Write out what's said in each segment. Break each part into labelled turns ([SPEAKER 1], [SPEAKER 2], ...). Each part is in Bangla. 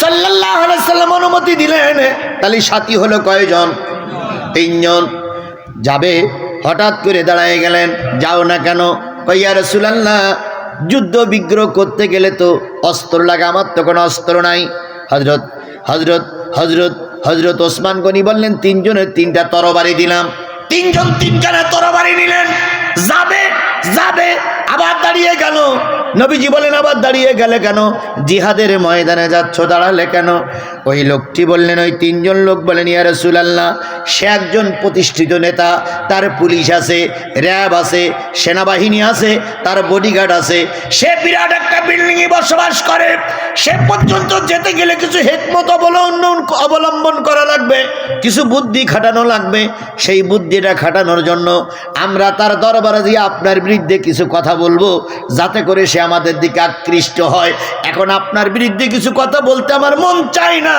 [SPEAKER 1] সাল্লাহ সাল্লাম অনুমতি দিলেন। তাহলে সাথী হলো কয়জন? তিনজন। যাবে, হঠাৎ করে দাঁড়ায় গেলেন। যাও না কেন? কইয়া রসুলাল্লাহ, যুদ্ধ বিগ্রহ করতে গেলে তো অস্ত্র লাগে আমার তো কোনো অস্ত্র নাই। হজরত হজরত হজরত হজরত ওসমান গনি বললেন, তিনজনের তিনটা তরবারি দিলাম। তিনজন তিনখানা তরবারি নিলেন। যাবে যাবে, আবার দাঁড়িয়ে গেল। নবীজি বলেন, আবার দাঁড়িয়ে গেলে কেন? জিহাদের ময়দানে যাচ্ছ, দাঁড়ালে কেন? ওই লোকটি বললেন, ওই তিনজন লোক বলেন, ইয়া রসুলাল্লাহ, সে একজন প্রতিষ্ঠিত নেতা, তার পুলিশ আছে, র্যাব আছে, সেনাবাহিনী আছে, তার বডিগার্ড আছে। সে বিরাট একটা বিল্ডিংয়ে বসবাস করে, সে পর্যন্ত যেতে গেলে কিছু হেকমত অবলম্বন অবলম্বন করা লাগবে, কিছু বুদ্ধি খাটানো লাগবে। সেই বুদ্ধিটা খাটানোর জন্য আমরা তার দরবারে দিয়ে আপনার বিরুদ্ধে কিছু কথা বলব, যাতে করে সে আমাদের দিকে আকৃষ্ট হয়। এখন আপনার বিরুদ্ধে কিছু কথা বলতে আমার মন চায় না,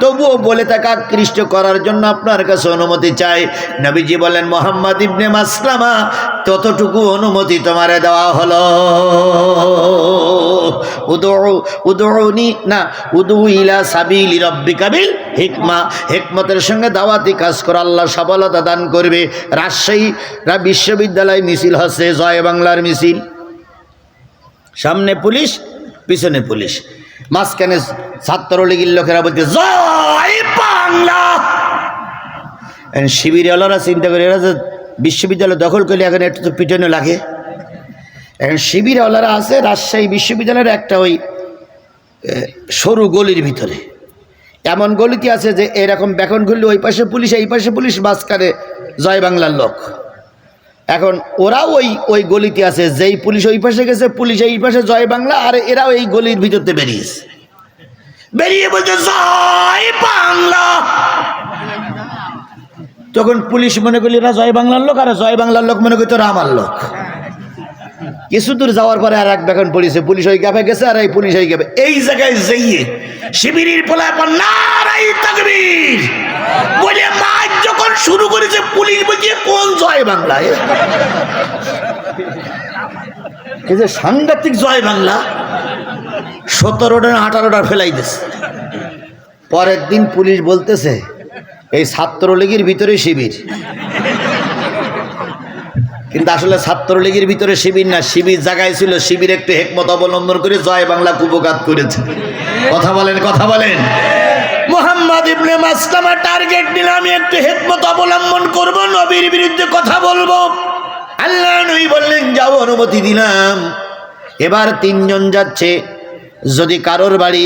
[SPEAKER 1] তবুও বলে তাকে আকৃষ্ট করার জন্য আপনার কাছে অনুমতি চাই। নবীজি বলেন, মোহাম্মদ ইবনে মাসলামা, ততটুকু অনুমতি তোমারে দেওয়া হলো। হিকমতের সঙ্গে কাজ বিশ্ববিদ্যালয় মিছিল হচ্ছে, জয় বাংলার মিছিল। সামনে পুলিশ, পিছনে পুলিশ। মাঝখানে ছাত্রলীগের লোকেরা বলছে, জয় বাংলা! শিবিরওয়ালারা চিন্তা করে বিশ্ববিদ্যালয় দখল করলে এখন একটু তো পিছনে লাগে। এখন শিবিরওয়ালারা আছে, রাজশাহী বিশ্ববিদ্যালয়ের একটা ওই সরু গলির ভিতরে। এমন গলিতে আছে যে এরকম বেকন ঘুরলে ওই পাশে পুলিশ, এই পাশে পুলিশ, মাঝখানে জয় বাংলার লোক। এখন ওরাও ওই ওই গলিতে আছে, যেই পুলিশ ওই পাশে গেছে, পুলিশ এই পাশে জয় বাংলা, আর এরাও এই গলির ভিতরতে বেরিয়েছে। বেরিয়ে বলছে, জয় বাংলা! তখন পুলিশ মনে করলি, এরা জয় বাংলার লোক, আর জয় বাংলার লোক মনে করি করতো আমার লোক। কিছু দূর যাওয়ার পরে আর এক বেখন পড়েছে, পুলিশ ওই গ্যাপে গেছে আর এই পুলিশ ওই গ্যাপে। এই জায়গায় যাইয়ে শিবিরের পোলায় পর নারাই তাকবীর। বলে মাছ যখন শুরু করেছে, পুলিশ বলছে, কোন জয় বাংলায় এই যে সাংঘাতিক জয় বাংলা, সতেরোটা আঠারোটা ফেলাই দিছে। পরের দিন পুলিশ বলতেছে, এই ছাত্রলীগের ভিতরে শিবির। কিন্তু আসলে ছাত্রলীগের ভিতরে শিবির না, শিবির জায়গায় ছিল, শিবির একটু হেকমত অবলম্বন করে জয় বাংলা কুপকাত করেছে। কথা বলেন কথা বলেন। টার্গেট আমি একটু অবলম্বন নবীর বিরুদ্ধে কথা বলব। আল্লাহ নবী বললেন এবার তিনজন যাচ্ছে। যদি কারোর বাড়ি,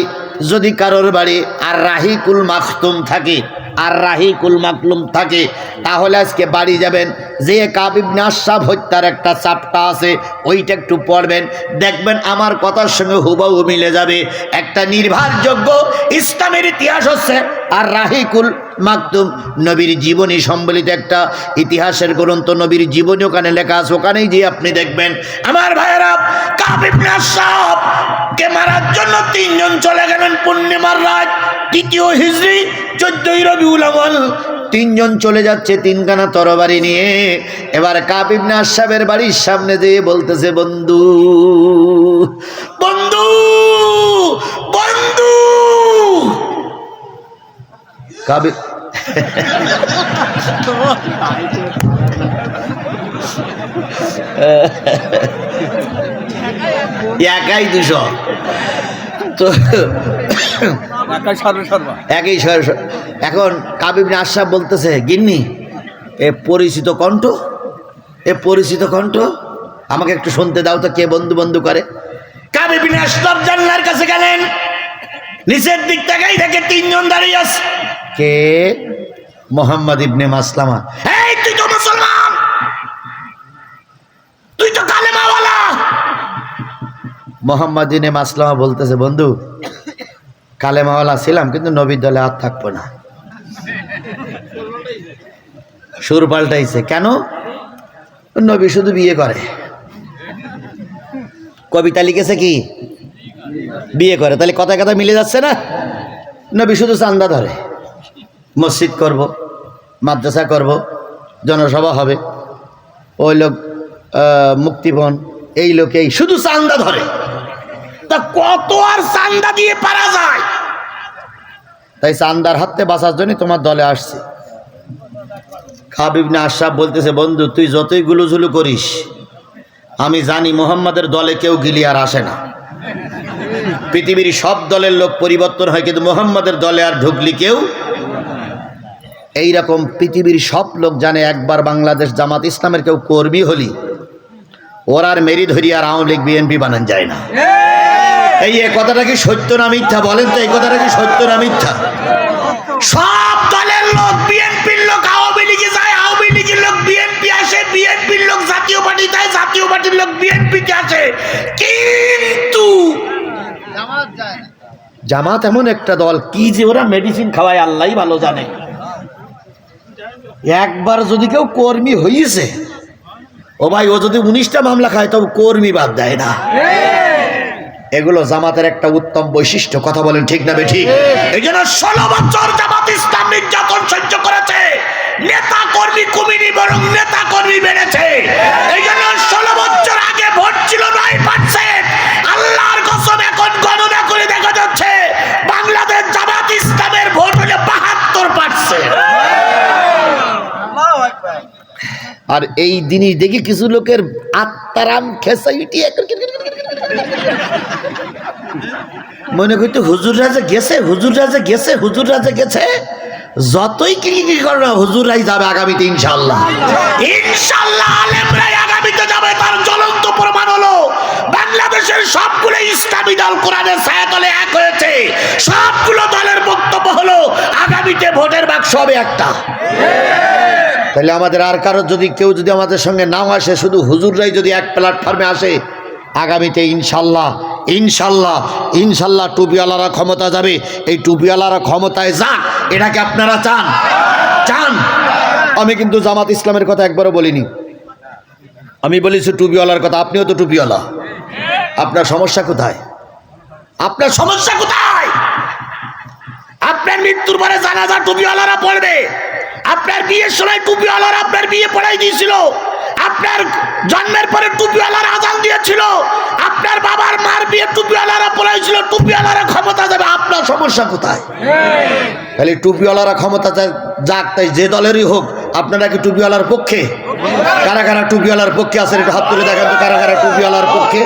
[SPEAKER 1] যদি কারোর বাড়ি আর রাহিকুল মাখতুম থাকে আর রাহিকুল মাকলুম থাকে, তাহলে আজকে বাড়ি যাবেন। যে কাবিবনে আশাব হত্যার একটা চাপটা আছে, ওইটা একটু পড়বেন। দেখবেন আমার কথার সঙ্গে হুবাহু মিলে যাবে। একটা নির্ভরযোগ্য ইসলামের ইতিহাস হচ্ছে। আর রাহিকুল মাকতুম নবীর জীবনী সম্বলিত একটা ইতিহাসের গ্রন্থ, নবীর জীবনী ওখানে লেখা আছে। ওখানেই যে আপনি দেখবেন, আমার ভাইয়েরা কাবিবনে আশাব কে মারার জন্য তিনজন চলে গেলেন পূর্ণিমার রাত তৃতীয় হিজড়ি চোদ্দই রবিউল আমল তিনজন চলে যাচ্ছে তিনখানা তরবারি নিয়ে। এবার কাবিবনে আশাবের বাড়ির সামনে যেয়ে বলতেছে, বন্ধু বন্ধু বন্ধু। কাবিব একাই দুশো। তো
[SPEAKER 2] একই
[SPEAKER 1] এখন কাবিব আশাব বলতেছে গিন্নি এ পরিচিত কণ্ঠ এ পরিচিত কণ্ঠ আমাকে একটু শুনতে দাও তো কে বন্ধু বন্ধু করে কাবিব আশরাফ জানলার কাছে গেলেন। নিচের দিক থেকেই থেকে তিনজন দাঁড়িয়ে আছে। কে? মোহাম্মদ ইবনে মাসলামা এই তুই তো মুসলমান তুই তো কালেমাওয়ালা মোহাম্মদ ইবনে মাসলামা বলতেছে, বন্ধু, কালে কালেমাওয়ালা ছিলাম, কিন্তু নবীর দলে আর থাকব না। সুর পাল্টাইছে, কেন? নবী শুধু বিয়ে করে। কবিতা লিখেছে কি? বিয়ে করে। তাহলে কথা কথা মিলে যাচ্ছে না? নবী শুধু চান্দা ধরে। মসজিদ করব, মাদ্রাসা করব, জনসভা হবে। ওই লোক মুক্তিবন এই লোক, এই, শুধু চান্দা ধরে। তা কত আর চান্দা দিয়ে পারা যায়? তাই চান্দার হাতে বাঁচার জন্য তোমার দলে আসছে। খাবিবনে আশরাফ বলতেছে বন্ধু তুই যতই গুলুঝুলু করিস আমি জানি মোহাম্মদের দলে কেউ গিলি আর আসে না। পৃথিবীর সব দলের লোক পরিবর্তন হয় কিন্তু মোহাম্মদের দলে আর ঢুকলি কেউ এইরকম পৃথিবীর সব লোক জানে একবার বাংলাদেশ জামাত ইসলামের কেউ কর্মী হলি ওর আর মেরি ধরি আর আওয়ামী লীগ বিএনপি বানান যায় না। এই কথাটা কি সত্য না মিথ্যা? বলেন তো, এই কথাটা কি সত্য না মিথ্যা? সব দলের লোক, বিএনপির লোক, আওয়ামী লীগে যায়, আওয়ামী লীগের লোক বিএনপি আসে বিএনপির লোক জাতীয় পার্টি যায় জাতীয় পার্টির লোক বিএনপিতে আসে। কিন্তু জামাত এমন একটা দল, কি যে ওরা মেডিসিন খাওয়ায় আল্লাহ ভালো জানে। একবার যদি কেউ কর্মী হইছে, ও ভাই, ও যদি উনিশটা মামলা খায়, তবে কর্মী বাদ দেয় না। এগুলো জামাতের একটা উত্তম বৈশিষ্ট্য কথা বলেন ঠিক না বেঠিক এই জন্য ষোলো বছর জামাত ইসলাম নির্যাতন সহ্য করেছে। নেতা কর্মী কমিনি বরং নেতা কর্মী বেড়েছে। এই জন্য ষোলো বছর আগে ভোট ছিল নয় পার্সেন্ট আল্লাহর কসম এখন গণনা করে দেখা যাচ্ছে বাংলাদেশ জামাত ইসলামের ভোট হলে বাহাত্তর পার্সেন্ট আর এই জিনিস দেখি কিছু লোকের আত্মারাম খেসাইটি মনে করতে হুজুর রাজা গেছে, হুজুর রাজা গেছে, হুজুর রাজা গেছে। যতই কি কি করো না হুজুরাই যাবে আগামীতে ইনশাল্লাহ ইনশাল্লাহ আলেমরাই আগামীতে যাবে, তার জ্বলন্ত প্রমাণ হলো, বাংলাদেশের সবগুলো ইসলামী দল কোরআনের ছায়াতলে এক হয়েছে। সবগুলো দলের বক্তব্য হলো, আগামীতে ভোটের বাক্স হবে একটা। তাহলে আমাদের আর কারও যদি, কেউ যদি আমাদের সঙ্গে নাও আসে, শুধু হুজুররাই যদি এক প্ল্যাটফর্মে আসে আগামীতে ইনশাল্লাহ ইনশাল্লাহ ইনশাল্লাহ টুপিওয়ালারা ক্ষমতা যাবে। এই টুপিওয়ালারা ক্ষমতায় যাক এটাকে আপনারা চান। চান। আমি কিন্তু জামাত ইসলামের কথা একবারও বলিনি। আমি বলেছি টুপিওয়ালার কথা, আপনিও তো টুপিওয়ালা। আপনার সমস্যা কোথায়? আপনার সমস্যা কোথায়? আপনার মৃত্যুর পরে জানাজা টুপিওয়ালারা পড়বে। আপনার বিয়ের সময় টুপিওয়ালারা আপনার বিয়ে পড়াই দিয়েছিল। আপনার জন্মের পরে টুপিওয়ালারা আজান দিয়েছিল। আপনার বাবার মার বিয়ে টুপিওয়ালারা পড়াইছিল টুপিওয়ালারা ক্ষমতা যাবে। আপনার সমস্যা কোথায়? খালি টুপিওয়ালারা ক্ষমতা যাক, তাই যে দলেরই হোক, আপনারা কি টুপিওয়ালার পক্ষে? কারা কারা টুপিওয়ালার পক্ষে আছেন? একটু হাত তুলে দেখেন তো, কারা কারা টুপিওয়ালার পক্ষে?